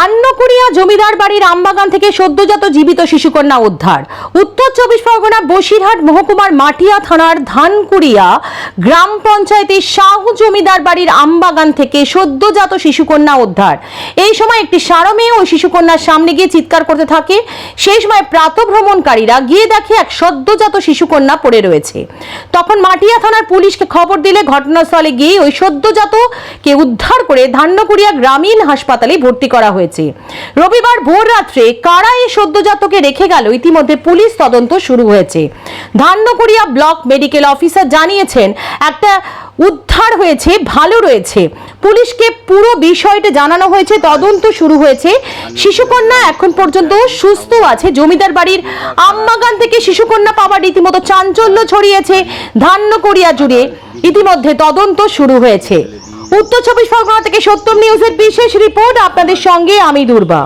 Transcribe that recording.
ধান্যকুড়িয়া জমিদার বাড়ির আমবাগান থেকে সদ্যজাত জীবিত শিশুকন্যা উদ্ধার। চব্বিশ পরগনা, বসিরহাট, মহকুমার মাটিয়া থানার ধানকুড়িয়া গ্রাম পঞ্চায়েতের শাহু জমিদার বাড়ির আমবাগান থেকে সদ্যজাত শিশুকন্যা উদ্ধার। এই সময় একটি সারো মেয়ে ওই শিশুকন্যার সামনে গিয়ে চিৎকার করতে থাকে। সেই সময় প্রাতভ্রমণকারীরা গিয়ে দেখে এক সদ্যজাত শিশুকন্যা পড়ে রয়েছে। তখন মাটিয়া থানার পুলিশকে খবর দিলে ঘটনাস্থলে গিয়ে ওই সদ্যজাতকে উদ্ধার করে ধান্যকুড়িয়া গ্রামীণ হাসপাতালে ভর্তি করা হয়েছে। রবিবার ভোর রাত্রে কারা এই সদ্যজাতকে রেখে গেল? ইতিমধ্যে পুলিশ তদন্ত শুরু হয়েছে। ধান্যকুড়িয়া ব্লক মেডিকেল অফিসার জানিয়েছেন, একটা উদ্ধার হয়েছে, ভালো রয়েছে। পুলিশকে পুরো বিষয়টা জানানো হয়েছে, তদন্ত শুরু হয়েছে। শিশুকন্যা এখন পর্যন্ত সুস্থ আছে, জমিদার বাড়ির আমবাগান থেকে শিশুকন্যা পাওয়ার রীতিমতো চাঞ্চল্য ছড়িয়েছে ধান্যকুড়িয়া জুড়ে ইতিমধ্যে তদন্ত শুরু হয়েছে। উত্তর চব্বিশ পরগনা থেকে সত্যম নিউজের বিশেষ রিপোর্ট, আপনাদের সঙ্গে আমি দুর্বা।